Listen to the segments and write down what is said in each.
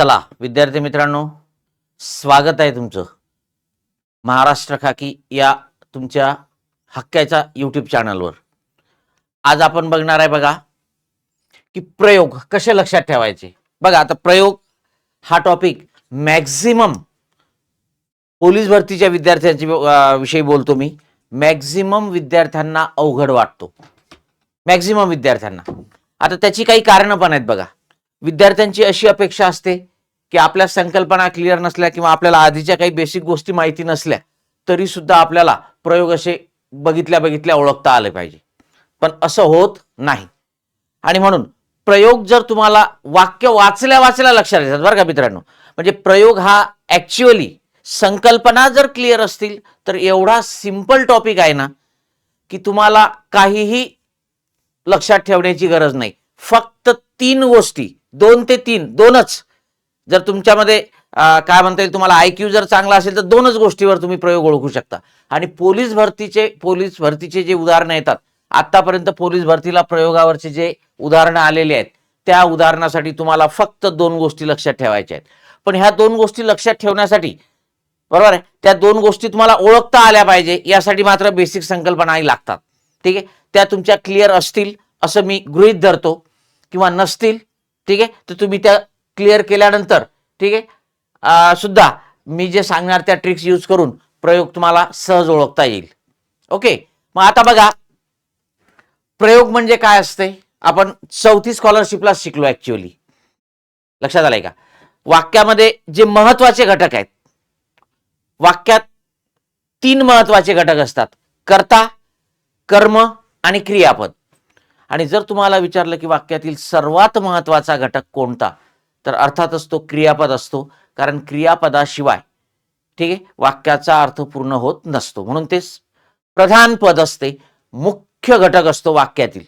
चला विद्यार्थी मित्रांनो स्वागत आहे तुमचं. महाराष्ट्र खाकी या तुमच्या हक्क्याच्या यूट्यूब चॅनलवर आज आपण बघणार आहे बघा की प्रयोग कसे लक्षात ठेवायचे. बघा आता प्रयोग हा टॉपिक मॅक्झिमम पोलीस भरतीच्या विद्यार्थ्यांची विषयी बोलतो मी. मॅक्झिमम विद्यार्थ्यांना अवघड वाटतो. मॅक्झिमम विद्यार्थ्यांना. आता त्याची काही कारणं पण आहेत बघा. विद्यार्थ्यांची अशी अपेक्षा असते की आपल्या संकल्पना क्लिअर नसल्या किंवा आपल्याला आधीच्या काही बेसिक गोष्टी माहिती नसल्या तरी सुद्धा आपल्याला प्रयोग असे बघितल्या बघितल्या ओळखता आले पाहिजे. पण असं होत नाही. आणि म्हणून प्रयोग जर तुम्हाला वाक्य वाचल्या वाचल्या लक्षात येतात बरं का मित्रांनो. म्हणजे प्रयोग हा ऍक्च्युअली संकल्पना जर क्लिअर असतील तर एवढा सिंपल टॉपिक आहे ना की तुम्हाला काहीही लक्षात ठेवण्याची गरज नाही. फक्त तीन गोष्टी दोन ते तीन दोनच जर तुमच्यामध्ये काय म्हणता येईल तुम्हाला आय क्यू जर चांगला असेल तर दोनच गोष्टीवर तुम्ही प्रयोग ओळखू शकता. आणि पोलीस भरतीचे पोलीस भरतीचे जे उदाहरणं येतात आतापर्यंत पोलीस भरतीला प्रयोगावरचे जे उदाहरणं आलेले आहेत त्या उदाहरणासाठी तुम्हाला फक्त दोन गोष्टी लक्षात ठेवायच्या आहेत. पण ह्या दोन गोष्टी लक्षात ठेवण्यासाठी बरोबर आहे? त्या दोन गोष्टी तुम्हाला ओळखता आल्या पाहिजे यासाठी मात्र बेसिक संकल्पनाही लागतात. ठीक आहे? त्या तुमच्या क्लिअर असतील असं मी गृहीत धरतो. किंवा नसतील ठीक आहे? तर तुम्ही त्या क्लिअर केल्यानंतर ठीक आहे? सुद्धा मी जे सांगणार त्या ट्रिक्स यूज करून प्रयोग तुम्हाला सहज ओळखता येईल. ओके मग आता बघा प्रयोग म्हणजे काय असते? आपण चौथी स्कॉलरशिपला शिकलो ऍक्च्युअली लक्षात आलंय का? वाक्यामध्ये जे महत्त्वाचे घटक आहेत वाक्यात तीन महत्त्वाचे घटक असतात. कर्ता कर्म आणि क्रियापद. आणि जर तुम्हाला विचारलं की वाक्यातील सर्वात महत्त्वाचा घटक कोणता? तर अर्थातच तो क्रियापद असतो. कारण क्रियापदाशिवाय ठीक आहे वाक्याचा अर्थ पूर्ण होत नसतो. म्हणून ते प्रधान पद असते. मुख्य घटक असतो वाक्यातील.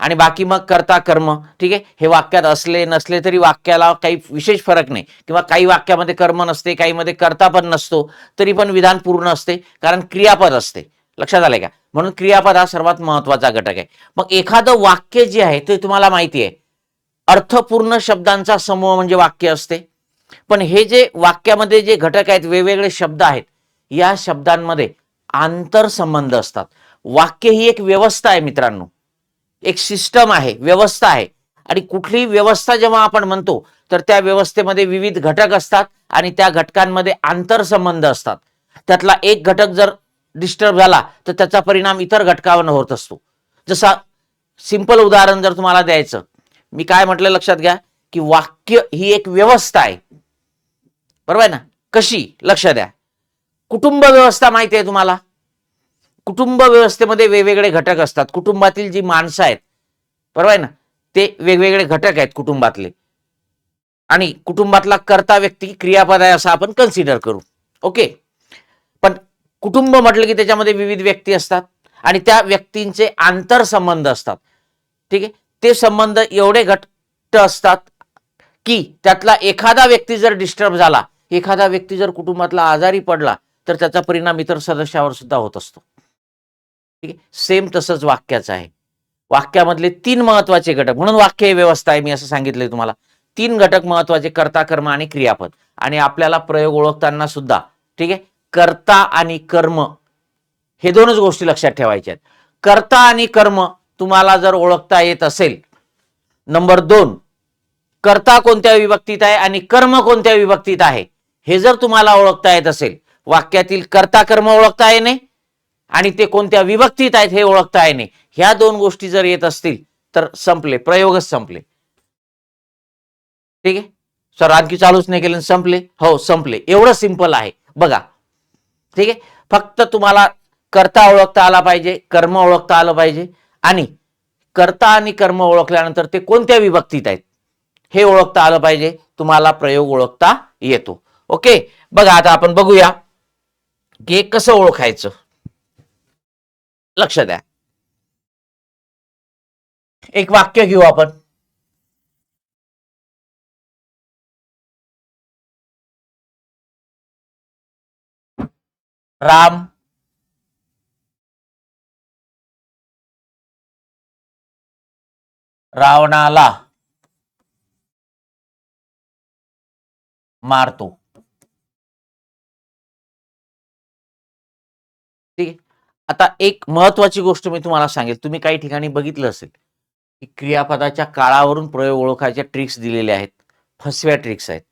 आणि बाकी मग कर्ता कर्म ठीक आहे हे वाक्यात असले नसले तरी वाक्याला काही विशेष फरक नाही. किंवा काही वाक्यामध्ये कर्म नसते काहीमध्ये कर्ता पण नसतो तरी पण विधान पूर्ण असते. कारण क्रियापद असते. लक्षात आलंय का? म्हणून क्रियापद हा सर्वात महत्त्वाचा घटक आहे. मग एखादं वाक्य जे आहे ते तुम्हाला माहिती आहे. अर्थपूर्ण शब्दांचा समूह म्हणजे वाक्य असते. पण हे जे वाक्यामध्ये जे घटक आहेत वेगवेगळे शब्द आहेत या शब्दांमध्ये आंतरसंबंध असतात. वाक्य ही एक व्यवस्था आहे मित्रांनो. एक सिस्टम आहे व्यवस्था आहे. आणि कुठलीही व्यवस्था जेव्हा आपण म्हणतो तर त्या व्यवस्थेमध्ये विविध घटक असतात आणि त्या घटकांमध्ये आंतरसंबंध असतात. त्यातला एक घटक जर डिस्टर्ब झाला तर त्याचा परिणाम इतर घटकावर होत असतो. जसा सिंपल उदाहरण जर तुम्हाला द्यायचं मी काय म्हटलं लक्षात घ्या की वाक्य ही एक व्यवस्था आहे. बरोबर आहे ना? कशी? लक्ष द्या. कुटुंब व्यवस्था माहिती आहे तुम्हाला? कुटुंब व्यवस्थेमध्ये वेगवेगळे घटक असतात. कुटुंबातील जी माणसं आहेत बरोबर आहे ना? ते वेगवेगळे घटक आहेत कुटुंबातले. आणि कुटुंबातला कर्ता व्यक्ती क्रियापद आहे असं आपण कन्सिडर करू. ओके? पण कुटुंब म्हटलं की त्याच्यामध्ये विविध व्यक्ती असतात आणि त्या व्यक्तींचे आंतरसंबंध असतात. ठीक आहे? ते संबंध एवढे घट्ट असतात की त्यातला एखादा व्यक्ती जर डिस्टर्ब झाला एखादा व्यक्ती जर कुटुंबातला आजारी पडला तर त्याचा परिणाम इतर सदस्यावर सुद्धा होत असतो. ठीक आहे? सेम तसंच वाक्याचं आहे. वाक्यामधले तीन महत्त्वाचे घटक म्हणून वाक्य हे व्यवस्था आहे मी असं सांगितलंय तुम्हाला. तीन घटक महत्त्वाचे कर्ता कर्म आणि क्रियापद. आणि आपल्याला प्रयोग ओळखताना सुद्धा ठीक आहे? कर्ता आणि कर्म हे दोनच गोष्टी लक्षात ठेवायच्या आहेत. कर्ता आणि कर्म तुम्हाला जर ओळखता येत असेल. नंबर दोन कर्ता कोणत्या विभक्तीत आहे आणि कर्म कोणत्या विभक्तीत आहे? हे जर तुम्हाला ओळखता येत असेल वाक्यातील कर्ता कर्म ओळखता येणे आणि ते कोणत्या विभक्तीत आहेत हे ओळखता येणे. ह्या दोन गोष्टी जर येत असतील तर संपले प्रयोगच संपले. ठीक आहे? सर आणखी चालूच नाही केलं संपले. हो संपले. एवढं सिंपल आहे. बघा. ठीक आहे? फक्त तुम्हाला कर्ता ओळखता आला पाहिजे कर्म ओळखता आलं पाहिजे. आणि कर्ता आणि कर्म ओळखल्यानंतर ते कोणत्या विभक्तीत आहेत? हे ओळखता आलं पाहिजे. तुम्हाला प्रयोग ओळखता येतो. ओके? बघा आता आपण बघूया की हे कसं ओळखायचं. लक्ष द्या. एक वाक्य घेऊ आपण. राम रावणाला मारतो. ठीक आहे? आता एक महत्वाची गोष्ट मी तुम्हाला सांगेल. तुम्ही काही ठिकाणी बघितलं असेल की क्रियापदाच्या काळावरून प्रयोग ओळखायच्या ट्रिक्स दिलेल्या आहेत. फसव्या ट्रिक्स आहेत.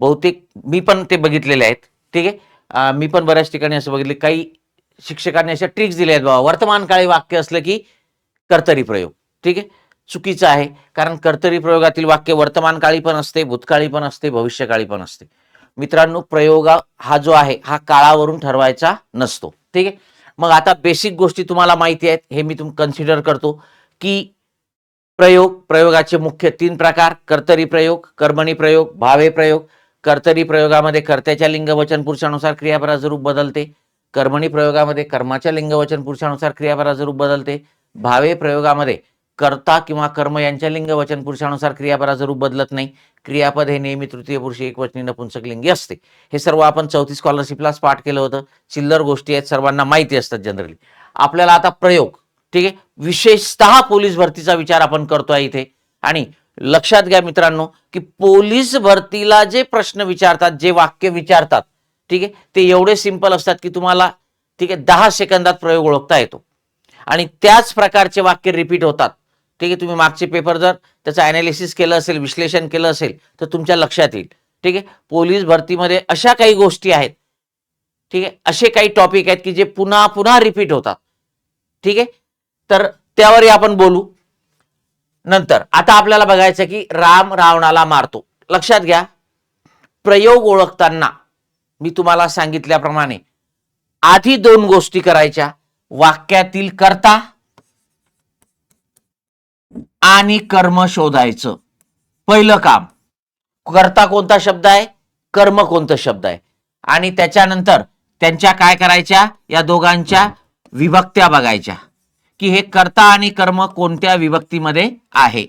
बहुतेक मी पण ते बघितलेले आहेत. ठीक आहे? मी पण बऱ्याच ठिकाणी असं बघितले. काही शिक्षकांनी अशा ट्रिक्स दिल्या आहेत बाबा. वर्तमान काळी वाक्य असलं की कर्तरी प्रयोग. ठीक आहे? चुकीचं आहे. कारण कर्तरी प्रयोगातील वाक्य वर्तमान काळी पण असते भूतकाळी पण असते भविष्यकाळी पण असते. मित्रांनो प्रयोगा हा जो आहे हा काळावरून ठरवायचा नसतो. ठीक आहे? मग आता बेसिक गोष्टी तुम्हाला माहिती आहेत. हे मी तुम कन्सिडर करतो की प्रयोग प्रयोगाचे मुख्य तीन प्रकार कर्तरी प्रयोग कर्मणी प्रयोग भावे प्रयोग. कर्तरी प्रयोगामध्ये कर्त्याच्या लिंगवचन पुरुषानुसार क्रियापराचं रूप बदलते. कर्मणी प्रयोगामध्ये कर्माच्या लिंगवचन पुरुषानुसार क्रियापराचं रूप बदलते. भावे प्रयोगामध्ये कर्ता किंवा कर्म यांच्या लिंग वचन पुरुषानुसार क्रियापदाचं रूप बदलत नाही. क्रियापद हे नेहमी तृतीय पुरुष एकवचनी नपुंसक लिंगी असते. हे सर्व आपण चौथी स्कॉलरशिपलाच पाठ केलं होतं. चिल्लर गोष्टी आहेत सर्वांना माहिती असतात जनरली आपल्याला आता प्रयोग ठीक आहे? विशेषतः पोलीस भरतीचा विचार आपण करतोय इथे. आणि लक्षात घ्या मित्रांनो की पोलीस भरतीला जे प्रश्न विचारतात जे वाक्य विचारतात ठीक आहे? ते एवढे सिंपल असतात की तुम्हाला ठीक आहे दहा सेकंदात प्रयोग ओळखता येतो. आणि त्याच प्रकारचे वाक्य रिपीट होतात. ठीक आहे तुम्ही मागचे पेपर जर त्याचं अनालिसिस केलं असेल विश्लेषण केलं असेल तर तुमच्या लक्षात येईल. ठीक आहे पोलीस भरतीमध्ये अशा काही गोष्टी आहेत. ठीक आहे असे काही टॉपिक आहेत की जे पुन्हा पुन्हा रिपीट होतात. ठीक आहे तर त्यावरही आपण बोलू. नंतर आता आपल्याला बघायचं की राम रावणाला मारतो. लक्षात घ्या प्रयोग ओळखताना मी तुम्हाला सांगितल्याप्रमाणे आधी दोन गोष्टी करायच्या वाक्यातील कर्ता आणि कर्म शोधायचं. पहिलं काम. कर्ता कोणता शब्द आहे? कर्म कोणता शब्द आहे? आणि त्याच्यानंतर त्यांच्या काय करायच्या? या दोघांच्या विभक्त्या बघायच्या. की हे कर्ता आणि कर्म कोणत्या विभक्तीमध्ये आहे?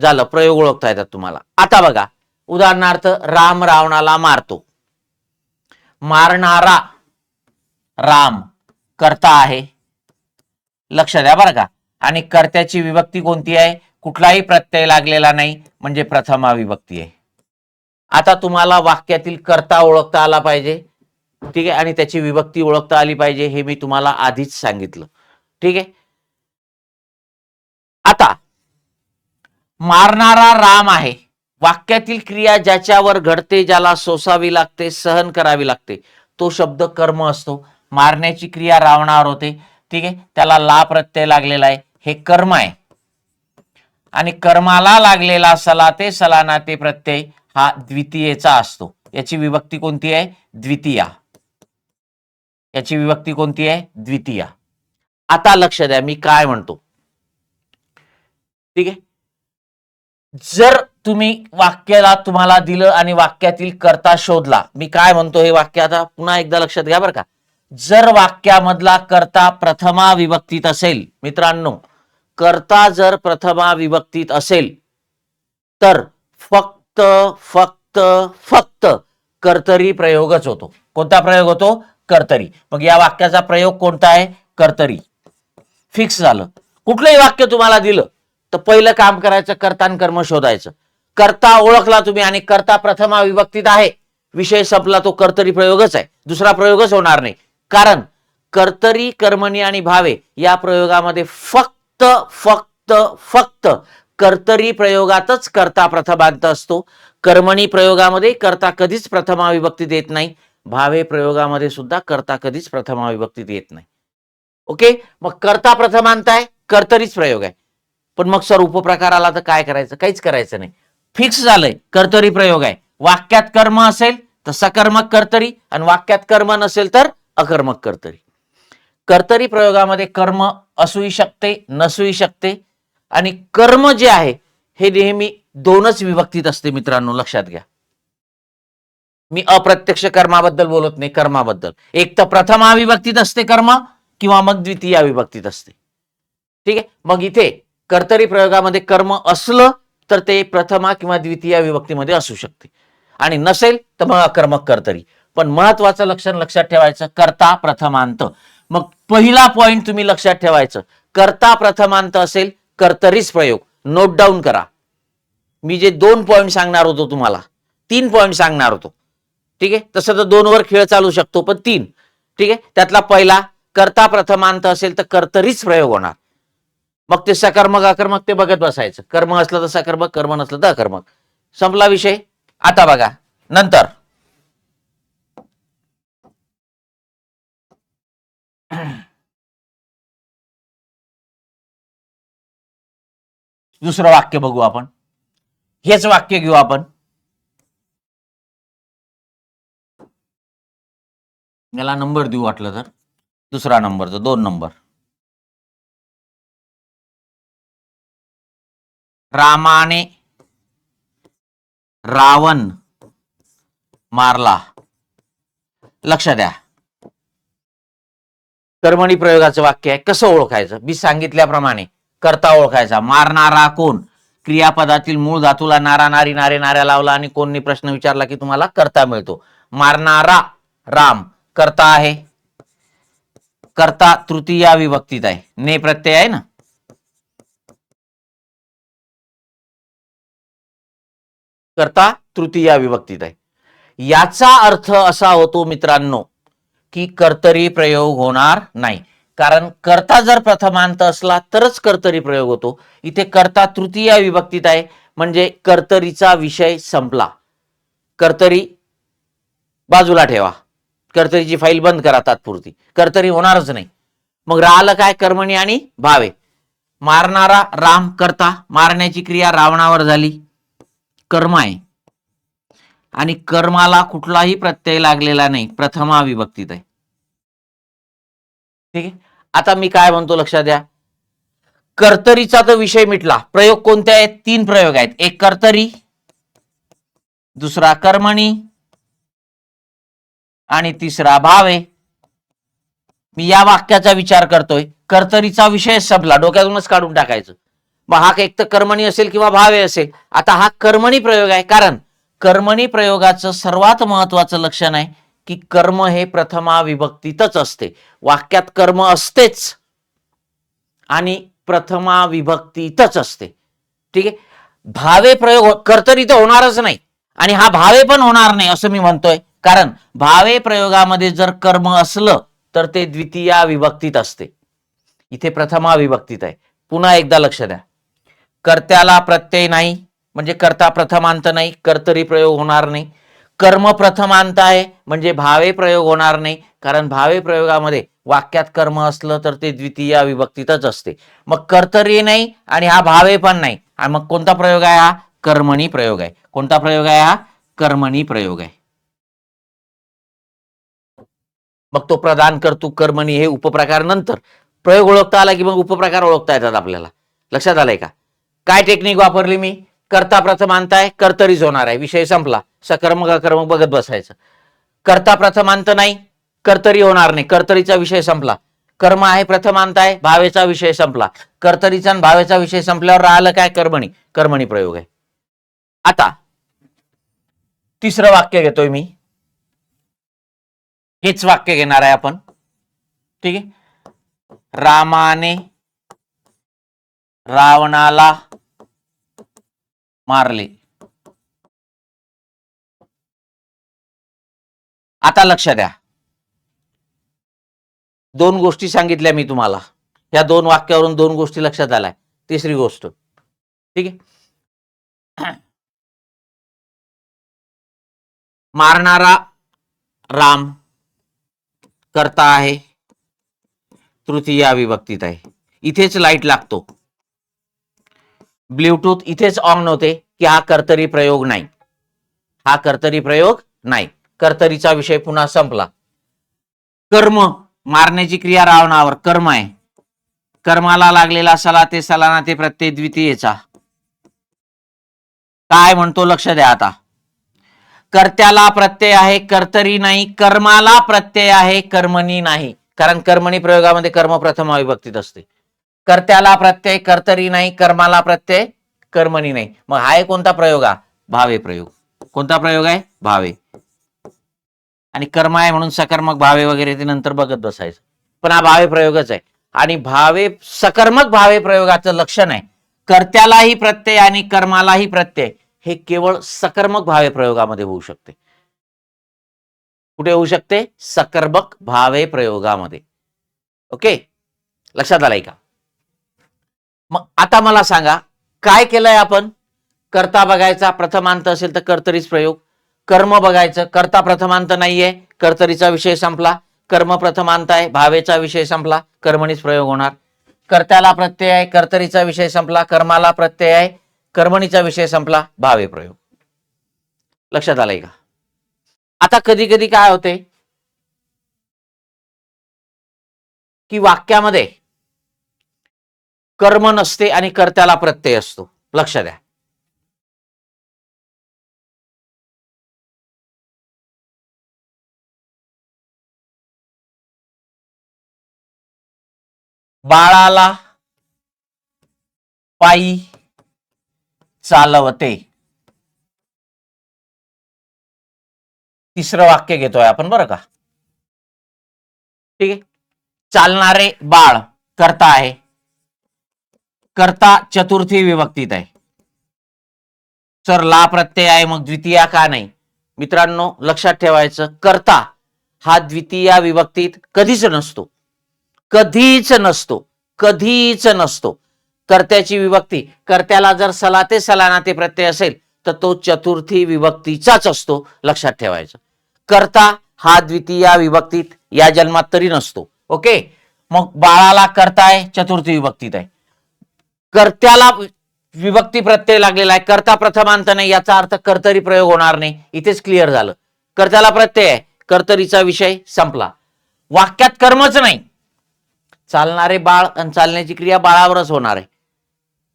झालं. प्रयोग ओळखता येतात तुम्हाला. आता बघा. उदाहरणार्थ राम रावणाला मारतो. मारणारा राम कर्ता आहे. लक्ष द्या बरं का. आणि कर्त्याची विभक्ती कोणती आहे? कुठलाही प्रत्यय लागलेला नाही म्हणजे प्रथमा विभक्ती आहे. आता तुम्हाला वाक्यातील कर्ता ओळखता आला पाहिजे ठीक आहे? आणि त्याची विभक्ती ओळखता आली पाहिजे हे मी तुम्हाला आधीच सांगितलं ठीक आहे? आता मारणारा राम आहे. वाक्यातील क्रिया ज्याच्यावर घडते ज्याला सोसावी लागते सहन करावी लागते तो शब्द कर्म असतो. मारण्याची क्रिया रावणावर होते ठीक आहे? त्याला ला प्रत्यय लागलेला आहे. हे कर्म आहे. आणि कर्माला लागलेला सलाते सलानाते सलाना ते प्रत्यय हा द्वितीयेचा असतो. याची विभक्ती कोणती आहे? द्वितीया. याची विभक्ती कोणती आहे? द्वितीया. आता लक्ष द्या मी काय म्हणतो. ठीक आहे? जर तुम्ही वाक्याला तुम्हाला दिलं आणि वाक्यातील कर्ता शोधला मी काय म्हणतो हे वाक्य आता पुन्हा एकदा लक्षात घ्या बरं का. जर वाक्यामधला कर्ता प्रथमा विभक्तीत असेल मित्रांनो कर्ता जर प्रथमा विभक्तीत असेल तर फक्त फक्त फक्त कर्तरी प्रयोगच होतो. कोणता प्रयोग होतो? कर्तरी. मग या वाक्याचा प्रयोग कोणता आहे? कर्तरी. फिक्स झालं. कुठलंही वाक्य तुम्हाला दिलं तर पहिलं काम करायचं कर्ता कर्म शोधायचं. कर्ता ओळखला तुम्ही आणि कर्ता प्रथमा विभक्तीत आहे. विषय संपला तो कर्तरी प्रयोगच आहे. दुसरा प्रयोगच होणार नाही. कारण कर्तरी कर्मणी आणि भावे या प्रयोगामध्ये फक्त फक्त फक्त कर्तरी प्रयोगातच कर्ता प्रथमांत असतो. कर्मणी प्रयोगामध्ये कर्ता कधीच प्रथमा देत नाही. भावे प्रयोगामध्ये सुद्धा कर्ता कधीच प्रथमाविभक्ती देत नाही. ओके? मग कर्ता प्रथमांत आहे कर्तरीच प्रयोग आहे. पण मग सर उपप्रकार आला तर काय करायचं? काहीच करायचं नाही. फिक्स झालंय कर्तरी प्रयोग आहे. वाक्यात कर्म असेल तर सकर्मक कर्तरी आणि वाक्यात कर्म नसेल तर अकर्मक कर्तरी. कर्तरी प्रयोगामध्ये कर्म असूही शकते नसूही शकते. आणि कर्म जे आहे हे नेहमी दोनच विभक्तीत असते मित्रांनो लक्षात घ्या. मी अप्रत्यक्ष कर्माबद्दल बोलत नाही कर्माबद्दल. एक तर प्रथमा विभक्तीत असते कर्म किंवा मग द्वितीय विभक्तीत असते. ठीक आहे? मग इथे कर्तरी प्रयोगामध्ये कर्म असलं तर ते प्रथमा किंवा द्वितीय विभक्तीमध्ये असू शकते. आणि नसेल तर मग अकर्मक कर्तरी. पण महत्वाचं लक्षण लक्षात ठेवायचं कर्ता प्रथमांत. मग पहिला पॉइंट तुम्ही लक्षात ठेवायचं. कर्ता प्रथमांत असेल कर्तरीच प्रयोग. नोट डाऊन करा. मी जे दोन पॉईंट सांगणार होतो तुम्हाला तीन पॉईंट सांगणार होतो. ठीक आहे? तसं तर दोनवर खेळ चालू शकतो पण तीन. ठीक आहे? त्यातला पहिला कर्ता प्रथमांत असेल तर कर्तरीच प्रयोग होणार. मग ते सकर्मक अकर्मक ते बघत बसायचं. कर्म असलं तर सकर्मक कर्म नसलं तर अकर्मक. संपला विषय? आता बघा. नंतर. दुसरं वाक्य बघू आपण. हेच वाक्य घेऊ आपण. याला नंबर देऊ वाटलं तर. दुसरा नंबरचा दोन नंबर. रामाने रावण मारला. लक्ष द्या. कर्मणी प्रयोगाचं वाक्य आहे. कसं ओळखायचं? मी सांगितल्याप्रमाणे. करता ओळखायचा. मारणारा कोण? क्रियापदातील मूळ धातूला नारा नारी नारे नाऱ्या लावला आणि कोणी प्रश्न विचारला की तुम्हाला करता मिळतो. मारणारा राम करता आहे. करता तृतीया विभक्तीत आहे. ने प्रत्यय आहे ना? करता तृतीया विभक्तीत आहे. याचा अर्थ असा होतो मित्रांनो की कर्तरी प्रयोग होणार नाही. कारण कर्ता जर प्रथमांत असला तरच कर्तरी प्रयोग होतो. इथे कर्ता तृतीय विभक्तीत आहे म्हणजे कर्तरीचा विषय संपला. कर्तरी बाजूला ठेवा. कर्तरीची फाईल बंद करा तात्पुरती. कर्तरी होणारच नाही. मग राहिलं काय? कर्मणी आणि भावे. मारणारा राम करता मारण्याची क्रिया रावणावर झाली. कर्म आहे. आणि कर्माला कुठलाही प्रत्यय लागलेला नाही. प्रथमा विभक्तीत आहे. ठीक आहे? आता मी काय म्हणतो लक्षात द्या. कर्तरीचा तर विषय मिटला. प्रयोग कोणते आहेत? तीन प्रयोग आहेत. एक कर्तरी दुसरा कर्मणी आणि तिसरा भावे. मी या वाक्याचा विचार करतोय. कर्तरीचा विषय संपला. डोक्यातूनच काढून टाकायचं. मग हा एक तर कर्मणी असेल किंवा भावे असेल. आता हा कर्मणी प्रयोग आहे. कारण कर्मणी प्रयोगाचं सर्वात महत्वाचं लक्षण आहे. की कर्म हे प्रथमा विभक्तीतच असते. वाक्यात कर्म असतेच आणि प्रथमा विभक्तीतच असते. ठीक आहे? भावे प्रयोग हो-, कर्तरी तर होणारच नाही आणि हा भावे पण होणार नाही असं मी म्हणतोय. कारण भावे प्रयोगामध्ये जर कर्म असलं तर ते द्वितीया विभक्तीत असते. इथे प्रथमा विभक्तीत आहे. पुन्हा एकदा लक्ष द्या. कर्त्याला प्रत्यय नाही म्हणजे कर्ता प्रथमांत नाही कर्तरी प्रयोग होणार नाही. कर्म प्रथमांत आहे म्हणजे भावे प्रयोग होणार नाही कारण भावे प्रयोगामध्ये वाक्यात कर्म असलं तर ते द्वितीय विभक्तीतच असते. मग कर्तरी नाही आणि हा भावे पण नाही. आणि मग कोणता प्रयोग आहे हा? कर्मणी प्रयोग आहे. कोणता प्रयोग आहे हा? कर्मणी प्रयोग आहे. मग तो प्रदान करतो कर्मणी हे उपप्रकार नंतर. प्रयोग ओळखता आला की मग उपप्रकार ओळखता येतात आपल्याला. लक्षात आलंय का? काय टेक्निक वापरली मी? कर्ता प्रथम आणताय कर्तरीच होणार आहे. विषय संपला. सकर्मक अकर्मक बघत बसायचं. कर्ता प्रथमांत नाही कर्तरी होणार नाही. कर्तरीचा विषय संपला. कर्म आहे प्रथमांत आहे भावेचा विषय संपला. कर्तरीचा आणि भावेचा विषय संपल्यावर राहिलं काय? कर्मणी. कर्मणी प्रयोग आहे. आता तिसरं वाक्य घेतोय मी. हेच वाक्य घेणार आहे आपण. ठीक आहे? रामाने रावणाला मारले. आता लक्ष द्या. दोन गोष्टी सांगितल्या मी तुम्हाला. या दोन वाक्यावरून दोन गोष्टी लक्षात आल्या. तिसरी गोष्ट. ठीक आहे? मारणारा राम करता आहे. तृतीया विभक्तीत आहे. इथेच लाइट लागतो. ब्ल्यूटूथ इथेच ऑन होते की हा कर्तरी प्रयोग नाही. हा कर्तरी प्रयोग नाही. कर्तरीचा विषय पुन्हा संपला. कर्म मारण्याची क्रिया रावणावर कर्म आहे. कर्माला लागलेला सला ते सलाना ते प्रत्यय द्वितीयेचा. काय म्हणतो लक्ष द्या आता. कर्त्याला प्रत्यय आहे कर्तरी नाही कर्माला प्रत्यय आहे कर्मणी नाही. कारण कर्मणी प्रयोगामध्ये कर्म प्रथम अविभक्तीत असते. कर्त्याला प्रत्यय कर्तरी नाही कर्माला प्रत्यय कर्मणी नाही. मग हा आहे कोणता प्रयोग हा? भावे प्रयोग. कोणता प्रयोग आहे? भावे. आणि कर्म आहे म्हणून सकर्मक भावे वगैरे ते नंतर बघत बसायचं. पण हा भावे प्रयोगच आहे. आणि भावे सकर्मक भावे प्रयोगाचं लक्षण आहे. कर्त्यालाही प्रत्यय आणि कर्मालाही प्रत्यय हे केवळ सकर्मक भावे प्रयोगामध्ये होऊ शकते. कुठे होऊ शकते? सकर्मक भावे प्रयोगामध्ये. ओके? लक्षात आलंय का? मग आता मला सांगा काय केलंय आपण? कर्ता बघायचा प्रथमांत असेल तर कर्तरीच प्रयोग. कर्म बघायचं कर्ता प्रथमांत नाहीये कर्तरीचा विषय संपला. कर्म प्रथमांत आहे भावेचा विषय संपला कर्मणीच प्रयोग होणार. कर्त्याला प्रत्यय आहे कर्तरीचा विषय संपला कर्माला प्रत्यय आहे कर्मणीचा विषय संपला भावे प्रयोग. लक्षात आलंय का? आता कधी कधी काय होते? की वाक्यामध्ये कर्म नसते आणि कर्त्याला प्रत्यय असतो. लक्ष द्या. बाळाला पायी चालवते. तिसरं वाक्य घेतोय आपण बरं का? ठीक आहे? चालणारे बाळ करता आहे. करता चतुर्थी विभक्तीत आहे. सर ला प्रत्यय आहे मग द्वितीया का नाही? मित्रांनो लक्षात ठेवायचं करता हा द्वितीया विभक्तीत कधीच नसतो. कधीच नसतो कधीच नसतो. कर्त्याची विभक्ती कर्त्याला जर सलाते सलानाते प्रत्यय असेल तर तो चतुर्थी विभक्तीचाच असतो लक्षात ठेवायचं. कर्ता हा द्वितीया विभक्तीत या जन्मात तरी नसतो. ओके? मग बाळाला कर्ता आहे चतुर्थी विभक्तीत आहे. कर्त्याला विभक्ती प्रत्यय लागलेला आहे. कर्ता प्रथमांत नाही याचा अर्थ कर्तरी प्रयोग होणार नाही. इथेच क्लिअर झालं. कर्त्याला प्रत्यय आहे. कर्तरीचा विषय संपला. वाक्यात कर्मच नाही. चालणारे बाळ आणि चालण्याची क्रिया बाळावरच होणार आहे.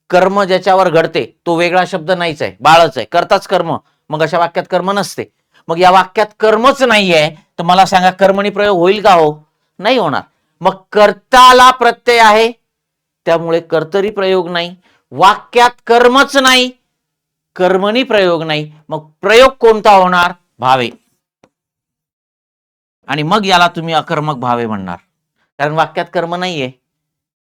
कर्म ज्याच्यावर घडते तो वेगळा शब्द नाहीच आहे. बाळच आहे. करताच कर्म. मग अशा वाक्यात कर्म नसते. मग या वाक्यात कर्मच नाहीये तर मला सांगा कर्मणी प्रयोग होईल का हो? नाही होणार. मग कर्ताला प्रत्यय आहे त्यामुळे कर्तरी प्रयोग नाही वाक्यात कर्मच नाही कर्मणी प्रयोग नाही. मग प्रयोग कोणता होणार? भावे. आणि मग याला तुम्ही अकर्मक भावे म्हणणार. कारण वाक्यात कर्म नाहीये.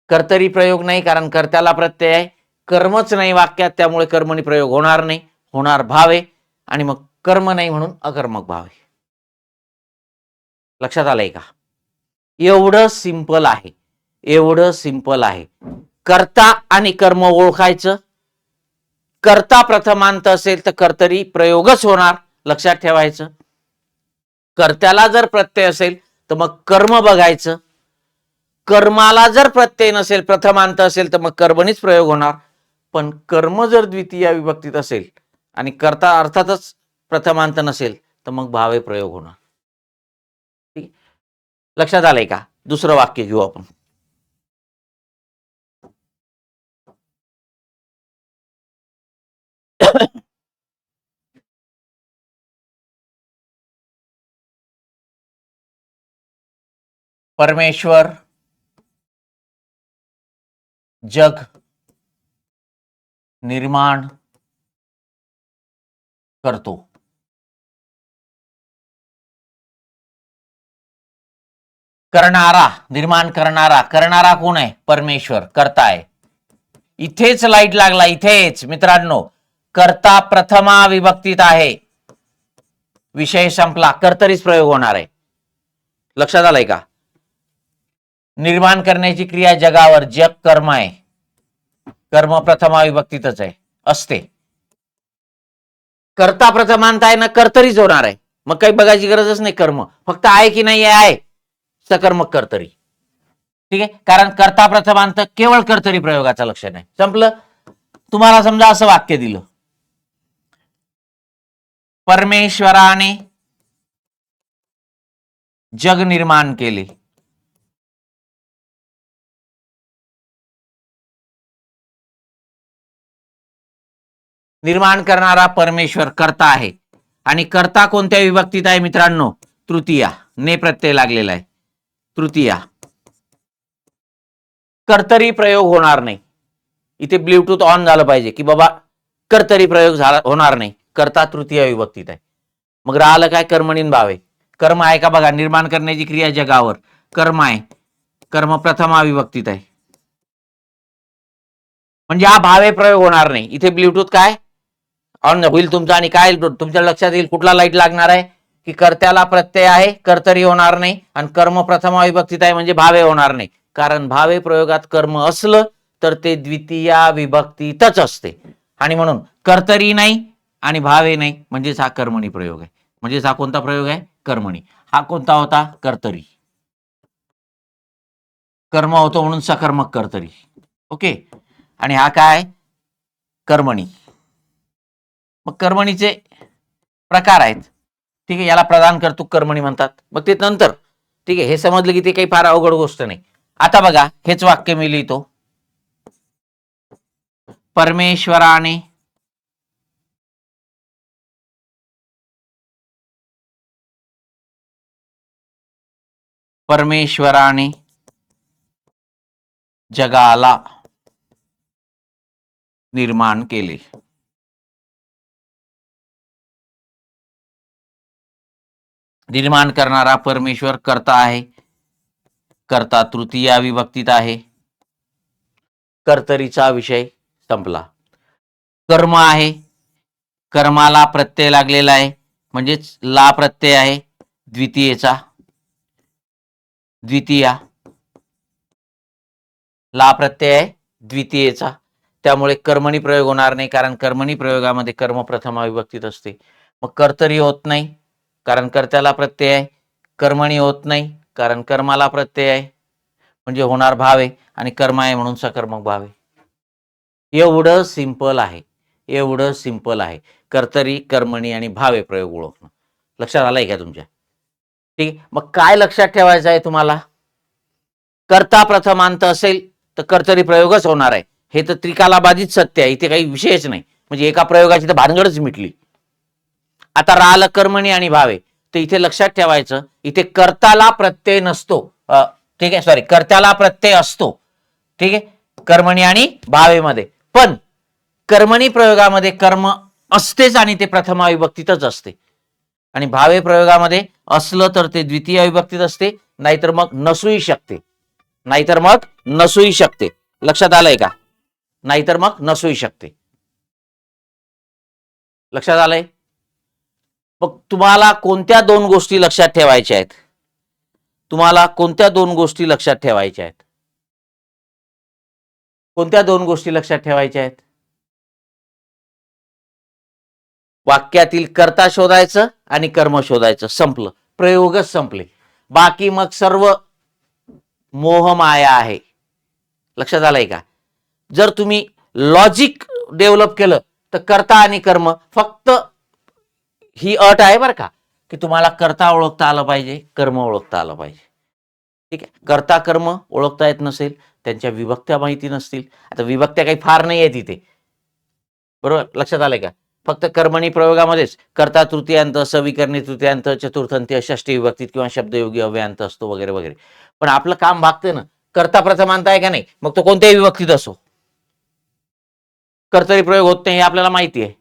कर्तरी प्रयोग नाही कारण कर्त्याला प्रत्यय आहे. कर्मच नाही वाक्यात त्यामुळे कर्मणी प्रयोग होणार नाही होणार भावे. आणि मग कर्म नाही म्हणून अकर्मक भावे. लक्षात आलंय का? एवढं सिंपल आहे. एवढं सिंपल आहे. कर्ता आणि कर्म ओळखायचं. कर्ता प्रथमांत असेल तर कर्तरी प्रयोगच होणार लक्षात ठेवायचं. कर्त्याला जर प्रत्यय असेल तर मग कर्म बघायचं. कर्माला जर प्रत्यय नसेल प्रथमांत असेल तर मग कर्मणीच प्रयोग होणार. पण कर्म जर द्वितीय विभक्तीत असेल आणि कर्ता अर्थातच प्रथमांत नसेल तर मग भावे प्रयोग होणार. लक्षात आलंय का? दुसरं वाक्य घेऊ आपण. परमेश्वर जग निर्माण करतो. करणारा निर्माण करणारा करणारा कोण आहे? परमेश्वर करताय. आहे इथेच लाइट लागला इथेच. मित्रांनो करता प्रथमा विभक्तीत आहे. विषय संपला कर्तरीच प्रयोग होणार आहे. लक्षात आलाय का? निर्माण करण्याची क्रिया जगावर जग कर्म आहे. कर्म प्रथमा विभक्तीतच आहे. असते. कर्ता प्रथमांत आहे ना कर्तरीच होणार आहे. मग काही बघायची गरजच नाही कर्म. फक्त आहे की नाही आहे. सकर्मक कर्तरी ठीक आहे? कारण कर्ता प्रथमांत केवळ कर्तरी प्रयोगाचं लक्षण आहे संपलं? तुम्हाला समजा असं वाक्य दिलं. परमेश्वराने जग निर्माण केले. निर्माण करणारा परमेश्वर कर्ता आहे. आणि कर्ता कोणत्या विभक्तीत आहे मित्रांनो? तृतीया. ने प्रत्यय लागलेला आहे. तृतीया. कर्तरी प्रयोग होणार नाही. इथे ब्ल्यूटूथ ऑन झालं पाहिजे की बाबा कर्तरी प्रयोग झाला होणार नाही. कर्ता तृतीय विभक्तीत आहे. मग राहिलं काय? कर्मणीन भावे. कर्म आहे का बघा? निर्माण करण्याची क्रिया जगावर. कर्म आहे. कर्म प्रथमा विभक्तीत आहे. म्हणजे हा भावे प्रयोग होणार नाही. इथे ब्ल्यूटूथ काय? ऑन होईल तुमचं आणि काय तुमच्या लक्षात येईल कुठला लाइट लागणार आहे? की कर्त्याला प्रत्यय आहे कर्तरी होणार नाही आणि कर्म प्रथमा विभक्तीत आहे म्हणजे भावे होणार नाही. कारण भावे प्रयोगात कर्म असलं तर ते द्वितीया विभक्तीतच असते. आणि म्हणून कर्तरी नाही आणि भावे नाही म्हणजेच हा कर्मणी प्रयोग आहे. म्हणजेच हा कोणता प्रयोग आहे? कर्मणी. हा कोणता होता? कर्तरी. कर्म होतो म्हणून सकर्मक कर्तरी. ओके? आणि हा काय? कर्मणी. मग कर्मणीचे प्रकार आहेत. ठीक आहे याला प्रदान करतो कर्मणी म्हणतात. मग ते नंतर ठीक आहे हे समजलं की ते काही फार अवघड गोष्ट नाही. आता बघा हेच वाक्य मी लिहितो. परमेश्वराने परमेश्वराने जगाला निर्माण केले. निर्माण करणारा परमेश्वर करता आहे. करता तृतीया विभक्तीत आहे. कर्तरीचा विषय संपला. कर्म आहे. कर्माला प्रत्यय लागलेला आहे. म्हणजेच ला प्रत्यय आहे. द्वितीयेचा. द्वितीया. ला प्रत्यय आहे. द्वितीयेचा. त्यामुळे कर्मणी प्रयोग होणार नाही कारण कर्मणी प्रयोगामध्ये कर्म प्रथमा विभक्तीत असते. मग कर्तरी होत नाही. कारण कर्त्याला प्रत्यय आहे. कर्मणी होत नाही कारण कर्माला प्रत्यय आहे. म्हणजे होणार भाव आहे आणि कर्म आहे म्हणून सकर्मक भाव आहे. एवढं सिंपल आहे एवढं सिंपल आहे. कर्तरी कर्मणी आणि भावे प्रयोग ओळखणं. लक्षात आलंय का तुमच्या? ठीक आहे? मग काय लक्षात ठेवायचं आहे तुम्हाला? कर्ता प्रथमांत असेल तर कर्तरी प्रयोगच होणार आहे. हे तर त्रिकालाबाधित सत्य आहे. इथे काही विशेष नाही. म्हणजे एका प्रयोगाची तर भानगडच मिटली. आता राहिलं कर्मणी आणि भावे. तर इथे लक्षात ठेवायचं इथे कर्ताला प्रत्यय नसतो. ठीक आहे सॉरी कर्त्याला प्रत्यय असतो. ठीक आहे कर्मणी आणि भावेमध्ये. पण कर्मणी प्रयोगामध्ये कर्म असतेच आणि ते प्रथमा विभक्तीतच असते. आणि भावे प्रयोगामध्ये असलं तर ते द्वितीय विभक्तीत असते नाहीतर मग नसूही शकते. नाहीतर मग नसूही शकते. लक्षात आलंय का? नाहीतर मग नसूही शकते. लक्षात आलंय? मग तुम्हाला कोणत्या दोन गोष्टी लक्षात ठेवायच्या आहेत? तुम्हाला कोणत्या दोन गोष्टी लक्षात ठेवायच्या आहेत? कोणत्या दोन गोष्टी लक्षात ठेवायच्या आहेत? वाक्यातील कर्ता शोधायचं आणि कर्म शोधायचं. संपलं. प्रयोगच संपले. बाकी मग सर्व मोहमाया आहे. लक्षात आलंय का? जर तुम्ही लॉजिक डेव्हलप केलं तर कर्ता आणि कर्म फक्त ही अट आहे बरं का की तुम्हाला कर्ता ओळखता आलं पाहिजे कर्म ओळखता आलं पाहिजे. ठीक आहे? कर्ता कर्म ओळखता येत नसेल त्यांच्या विभक्त्या माहिती नसतील. आता विभक्त्या काही फार नाही आहे तिथे बरोबर? लक्षात आलंय का? फक्त कर्मणी प्रयोगामध्येच कर्ता तृतीयांत सविकरणी तृतीयांत चतुर्थांती षष्टी विभक्तीत किंवा शब्दयोगी अव्ययांत असतो वगैरे वगैरे. पण आपलं काम भागतं ना. कर्ता प्रथमांत आहे का नाही? मग तो कोणत्याही विभक्तीत असो. कर्तरी प्रयोग होत नाही हे आपल्याला माहिती आहे.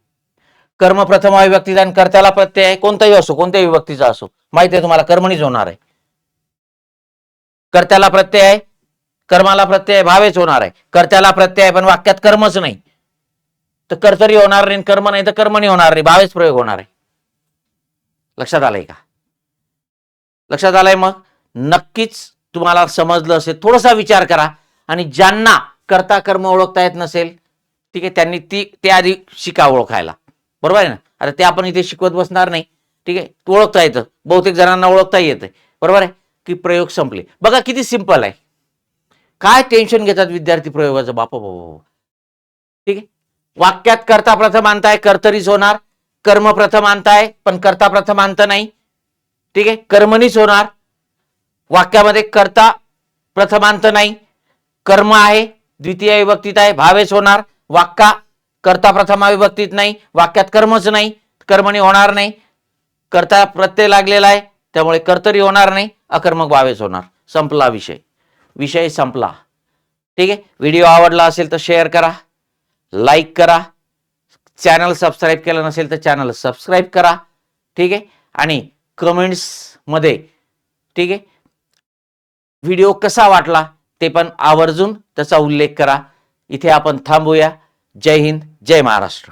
कर्म प्रथमा विभक्तीचा आणि कर्त्याला प्रत्यय आहे कोणताही असो कोणत्याही विभक्तीचा असो. माहिती आहे तुम्हाला कर्मणीच होणार आहे. कर्त्याला प्रत्यय आहे कर्माला प्रत्यय भावेच होणार आहे. कर्त्याला प्रत्यय आहे पण वाक्यात कर्मच नाही. तर कर्तरी होणार नाही कर्म नाही तर कर्मणी होणार नाही भावेच प्रयोग होणार आहे. लक्षात आलंय का? लक्षात आलंय मग? नक्कीच तुम्हाला समजलं असेल थोडासा विचार करा. आणि ज्यांना कर्ता कर्म ओळखता येत नसेल ठीक आहे त्यांनी ती ते आधी शिका ओळखायला. बरोबर आहे ना? आता ते आपण इथे शिकवत बसणार नाही. ठीक आहे? तू ओळखता येतं. बहुतेक जणांना ओळखता येतं बरोबर आहे? की प्रयोग संपले. बघा किती सिंपल आहे. काय टेन्शन घेतात विद्यार्थी प्रयोगाचं? बापा बाबा ठीक आहे? वाक्यात कर्ता प्रथम आणताय कर्तरीच होणार. कर्म प्रथम आणताय पण कर्ता प्रथम आणत नाही. ठीक आहे? कर्मनीच होणार. वाक्यामध्ये कर्ता प्रथमांत नाही. कर्म आहे द्वितीय विभक्तीत आहे भावेच होणार. वाक्का कर्ता प्रथमा विभक्तीत नाही वाक्यात कर्मच नाही कर्मणी होणार नाही. कर्ता प्रत्यय लागलेला आहे त्यामुळे कर्तरी होणार नाही अकर्मक भावेच होणार. संपला विषय. विषय संपला. ठीक आहे? व्हिडिओ आवडला असेल तर शेअर करा लाईक करा. चॅनल सबस्क्राईब केलं नसेल तर चॅनल सबस्क्राईब करा. ठीक आहे? आणि कमेंट्समध्ये ठीक आहे? व्हिडिओ कसा वाटला ते पण आवर्जून त्याचा उल्लेख करा. इथे आपण थांबूया. जय हिंद. जय महाराष्ट्र.